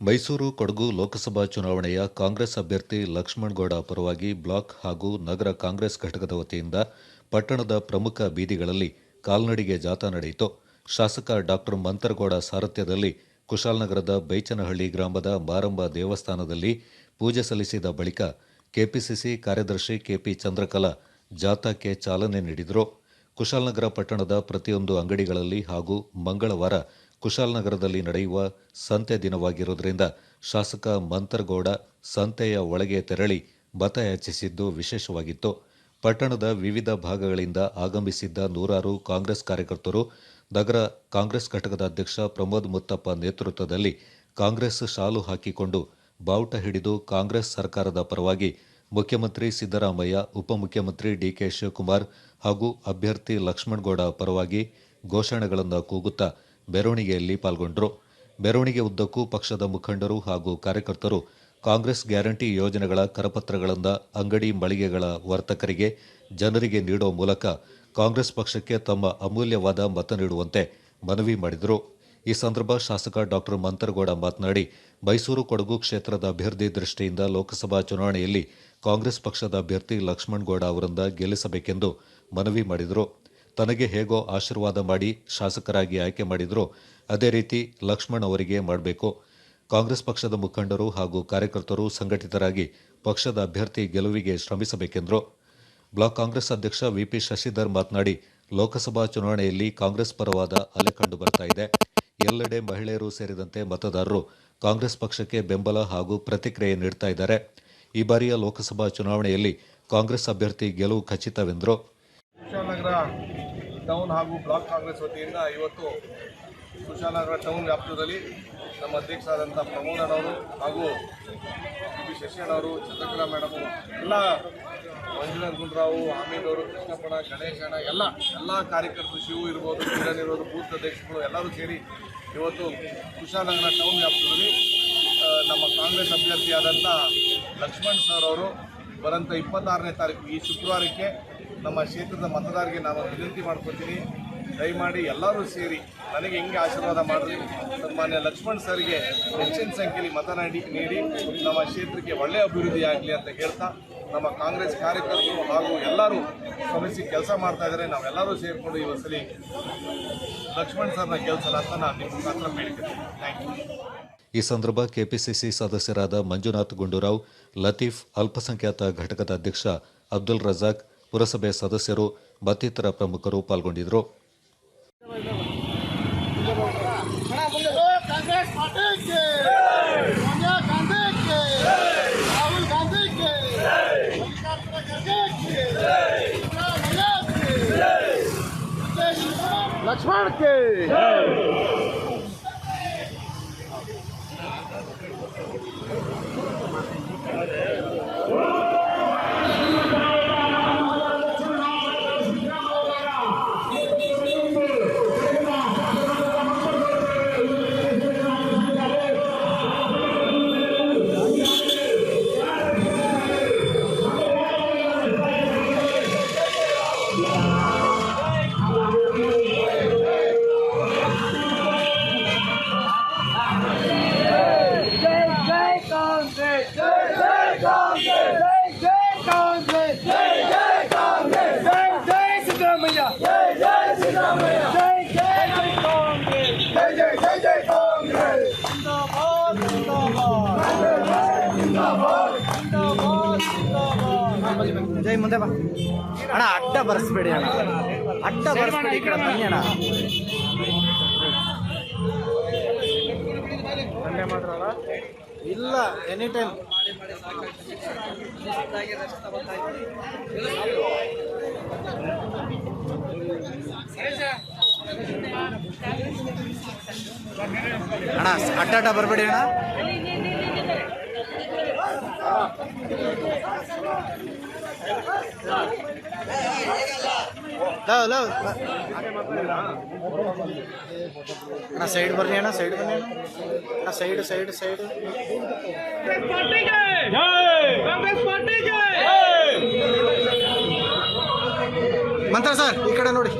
ಮೈಸೂರು ಕೊಡಗು ಲೋಕಸಭಾ ಚುನಾವಣೆಯ ಕಾಂಗ್ರೆಸ್ ಅಭ್ಯರ್ಥಿ ಲಕ್ಷ್ಮಣಗೌಡ ಪರವಾಗಿ ಬ್ಲಾಕ್ ಹಾಗೂ ನಗರ ಕಾಂಗ್ರೆಸ್ ಘಟಕದ ವತಿಯಿಂದ ಪಟ್ಟಣದ ಪ್ರಮುಖ ಬೀದಿಗಳಲ್ಲಿ ಕಾಲ್ನಡಿಗೆ ಜಾಥಾ ನಡೆಯಿತು. ಶಾಸಕ ಡಾಕ್ಟರ್ ಮಂತರಗೌಡ ಸಾರಥ್ಯದಲ್ಲಿ ಕುಶಾಲನಗರದ ಬೈಚನಹಳ್ಳಿ ಗ್ರಾಮದ ಮಾರಂಬ ದೇವಸ್ಥಾನದಲ್ಲಿ ಪೂಜೆ ಸಲ್ಲಿಸಿದ ಬಳಿಕ ಕೆಪಿಸಿಸಿ ಕಾರ್ಯದರ್ಶಿ ಕೆಪಿ ಚಂದ್ರಕಲಾ ಜಾಥಾಕ್ಕೆ ಚಾಲನೆ ನೀಡಿದರು. ಕುಶಾಲನಗರ ಪಟ್ಟಣದ ಪ್ರತಿಯೊಂದು ಅಂಗಡಿಗಳಲ್ಲಿ ಹಾಗೂ ಮಂಗಳವಾರ ಕುಶಾಲನಗರದಲ್ಲಿ ನಡೆಯುವ ಸಂತೆ ದಿನವಾಗಿರುವುದರಿಂದ ಶಾಸಕ ಮಂತರಗೌಡ ಸಂತೆಯ ಒಳಗೆ ತೆರಳಿ ಮತಯಾಚಿಸಿದ್ದು ವಿಶೇಷವಾಗಿತ್ತು. ಪಟ್ಟಣದ ವಿವಿಧ ಭಾಗಗಳಿಂದ ಆಗಮಿಸಿದ್ದ ನೂರಾರು ಕಾಂಗ್ರೆಸ್ ಕಾರ್ಯಕರ್ತರು, ನಗರ ಕಾಂಗ್ರೆಸ್ ಘಟಕದ ಅಧ್ಯಕ್ಷ ಪ್ರಮೋದ್ ಮುತ್ತಪ್ಪ ನೇತೃತ್ವದಲ್ಲಿ ಕಾಂಗ್ರೆಸ್ ಶಾಲು ಹಾಕಿಕೊಂಡು ಬಾವುಟ ಹಿಡಿದು ಕಾಂಗ್ರೆಸ್ ಸರ್ಕಾರದ ಪರವಾಗಿ ಮುಖ್ಯಮಂತ್ರಿ ಸಿದ್ದರಾಮಯ್ಯ, ಉಪಮುಖ್ಯಮಂತ್ರಿ ಡಿಕೆ ಶಿವಕುಮಾರ್ ಹಾಗೂ ಅಭ್ಯರ್ಥಿ ಲಕ್ಷ್ಮಣಗೌಡ ಪರವಾಗಿ ಘೋಷಣೆಗಳನ್ನು ಕೂಗುತ್ತಾ ಮೆರವಣಿಗೆಯಲ್ಲಿ ಪಾಲ್ಗೊಂಡರು. ಮೆರವಣಿಗೆ ಉದ್ದಕ್ಕೂ ಪಕ್ಷದ ಮುಖಂಡರು ಹಾಗೂ ಕಾರ್ಯಕರ್ತರು ಕಾಂಗ್ರೆಸ್ ಗ್ಯಾರಂಟಿ ಯೋಜನೆಗಳ ಕರಪತ್ರಗಳಿಂದ ಅಂಗಡಿ ಮಳಿಗೆಗಳ ವರ್ತಕರಿಗೆ ಜನರಿಗೆ ನೀಡುವ ಮೂಲಕ ಕಾಂಗ್ರೆಸ್ ಪಕ್ಷಕ್ಕೆ ತಮ್ಮ ಅಮೂಲ್ಯವಾದ ಮತ ನೀಡುವಂತೆ ಮನವಿ ಮಾಡಿದರು. ಈ ಸಂದರ್ಭ ಶಾಸಕ ಡಾಕ್ಟರ್ ಮಂತರಗೌಡ ಮಾತನಾಡಿ, ಮೈಸೂರು ಕೊಡಗು ಕ್ಷೇತ್ರದ ಅಭ್ಯರ್ಥಿ ದೃಷ್ಟಿಯಿಂದ ಲೋಕಸಭಾ ಚುನಾವಣೆಯಲ್ಲಿ ಕಾಂಗ್ರೆಸ್ ಪಕ್ಷದ ಅಭ್ಯರ್ಥಿ ಲಕ್ಷ್ಮಣಗೌಡ ಅವರನ್ನ ಗೆಲ್ಲಿಸಬೇಕೆಂದು ಮನವಿ ಮಾಡಿದರು. ತನಗೆ ಹೇಗೋ ಆಶೀರ್ವಾದ ಮಾಡಿ ಶಾಸಕರಾಗಿ ಆಯ್ಕೆ ಮಾಡಿದ್ರು. ಅದೇ ರೀತಿ ಲಕ್ಷ್ಮಣ್ ಅವರಿಗೆ ಮಾಡಬೇಕು. ಕಾಂಗ್ರೆಸ್ ಪಕ್ಷದ ಮುಖಂಡರು ಹಾಗೂ ಕಾರ್ಯಕರ್ತರು ಸಂಘಟಿತರಾಗಿ ಪಕ್ಷದ ಅಭ್ಯರ್ಥಿ ಗೆಲುವಿಗೆ ಶ್ರಮಿಸಬೇಕೆಂದರು. ಬ್ಲಾಕ್ ಕಾಂಗ್ರೆಸ್ ಅಧ್ಯಕ್ಷ ವಿಪಿ ಶಶಿಧರ್ ಮಾತನಾಡಿ, ಲೋಕಸಭಾ ಚುನಾವಣೆಯಲ್ಲಿ ಕಾಂಗ್ರೆಸ್ ಪರವಾದ ಅಲೆ ಕಂಡು ಬರ್ತಾ ಇದೆ. ಎಲ್ಲೆಡೆ ಮಹಿಳೆಯರು ಸೇರಿದಂತೆ ಮತದಾರರು ಕಾಂಗ್ರೆಸ್ ಪಕ್ಷಕ್ಕೆ ಬೆಂಬಲ ಹಾಗೂ ಪ್ರತಿಕ್ರಿಯೆ ನೀಡ್ತಾ ಇದ್ದಾರೆ. ಈ ಬಾರಿಯ ಲೋಕಸಭಾ ಚುನಾವಣೆಯಲ್ಲಿ ಕಾಂಗ್ರೆಸ್ ಅಭ್ಯರ್ಥಿ ಗೆಲುವು ಖಚಿತವೆಂದರು. ಟೌನ್ ಹಾಗೂ ಬ್ಲಾಕ್ ಕಾಂಗ್ರೆಸ್ ವತಿಯಿಂದ ಇವತ್ತು ಕುಶಾಲನಗರ ಟೌನ್ ವ್ಯಾಪ್ತದಲ್ಲಿ ನಮ್ಮ ಅಧ್ಯಕ್ಷರಾದಂಥ ಪ್ರಮೋದ್ ಅಣ್ಣವರು ಹಾಗೂ ಬಿ ಬಿ ಶಶಿಯಣ್ಣವರು ಚಂದ್ರಕಲಾ ಮೇಡಮು, ಎಲ್ಲ ಮಂಜುನಾಥ್ ಗುಂಡ್ರಾವು ಅವರು ಕೃಷ್ಣಪ್ಪಣ ಗಣೇಶಣ್ಣ ಎಲ್ಲ ಎಲ್ಲ ಕಾರ್ಯಕರ್ತರು, ಶಿವು ಇರ್ಬೋದು, ಕಿರಣ್ ಇರ್ಬೋದು, ಬೂತ್ ಅಧ್ಯಕ್ಷಗಳು ಎಲ್ಲರೂ ಸೇರಿ ಇವತ್ತು ಕುಶಾಲನಗರ ಟೌನ್ ವ್ಯಾಪ್ತದಲ್ಲಿ ನಮ್ಮ ಕಾಂಗ್ರೆಸ್ ಅಭ್ಯರ್ಥಿಯಾದಂಥ ಲಕ್ಷ್ಮಣ್ ಸರ್ ಅವರು ಬರೋಂಥ ಇಪ್ಪತ್ತಾರನೇ ತಾರೀಕು ಈ ಶುಕ್ರವಾರಕ್ಕೆ ನಮ್ಮ ಕ್ಷೇತ್ರದ ಮತದಾರರಿಗೆ ನಾನು ವಿನಂತಿ ಮಾಡ್ಕೊತೀನಿ ದಯಮಾಡಿ ಎಲ್ಲರೂ ಸೇರಿ ನನಗೆ ಹೆಂಗೆ ಆಶೀರ್ವಾದ ಮಾಡಿದ್ರಿ? ಸನ್ಮಾನ್ಯ ಲಕ್ಷ್ಮಣ್ ಸರ್ಗೆ ಹೆಚ್ಚಿನ ಸಂಖ್ಯೆಯಲ್ಲಿ ಮತ ನೀಡಿ ನಮ್ಮ ಕ್ಷೇತ್ರಕ್ಕೆ ಒಳ್ಳೆಯ ಅಭಿವೃದ್ಧಿ ಆಗಲಿ ಅಂತ ಹೇಳ್ತಾ ನಮ್ಮ ಕಾಂಗ್ರೆಸ್ ಕಾರ್ಯಕರ್ತರು ಹಾಗೂ ಎಲ್ಲರೂ ಶ್ರಮಿಸಿ ಕೆಲಸ ಮಾಡ್ತಾ ಇದ್ದಾರೆ. ನಾವೆಲ್ಲರೂ ಸೇರಿಕೊಂಡು ಈ ಸಲ ಲಕ್ಷ್ಮಣ್ ಸರ್ನ ಕೆಲಸ ಅಂತ ನಾನು ನಿಮ್ಮ ಮುಖಾಂತರ ಬೇಡಿಕೆ ಥ್ಯಾಂಕ್ ಯು ಈ ಸಂದರ್ಭ ಕೆಪಿಸಿಸಿ ಸದಸ್ಯರಾದ ಮಂಜುನಾಥ್ ಗುಂಡೂರಾವ್, ಲತೀಫ್ ಅಲ್ಪಸಂಖ್ಯಾತ ಘಟಕದ ಅಧ್ಯಕ್ಷ ಅಬ್ದುಲ್ ರಜಾಕ್ ಪುರಸಭೆ ಸದಸ್ಯರು ಮತ್ತಿತರ ಪ್ರಮುಖರು ಪಾಲ್ಗೊಂಡಿದ್ದರು. ಪಾರ್ಟಿ के ಜೈ ಮುಂದೆ ಬಾ. ಅಣ್ಣ ಅಡ್ಡ ಬರ್ಸ್ಬೇಡಿ ಅಣ್ಣ. ಅಡ್ಡ ಬರ್ಸ್ಬೇಡಿ ಈ ಕಡೆ ಬನ್ನಿ ಅಣ್ಣ. ಇಲ್ಲ ಎನಿ ಟೈಮ್ ಅಣ್ಣ ಅಡ್ಡ ಅಡ್ಡ ಬರಬೇಡಿ ಅಣ್ಣ. Love love. ಅಣ್ಣ ಸೈಡ್ ಬರ್ರಿ ಅಣ್ಣ ಸೈಡ್ ಬನ್ನಿ ಅಣ್ಣ. ಸೈಡ್ ಸೈಡ್ ಸೈಡ್ ಮಂತ್ರ ಸರ್, ಈ ಕಡೆ ನೋಡಿ.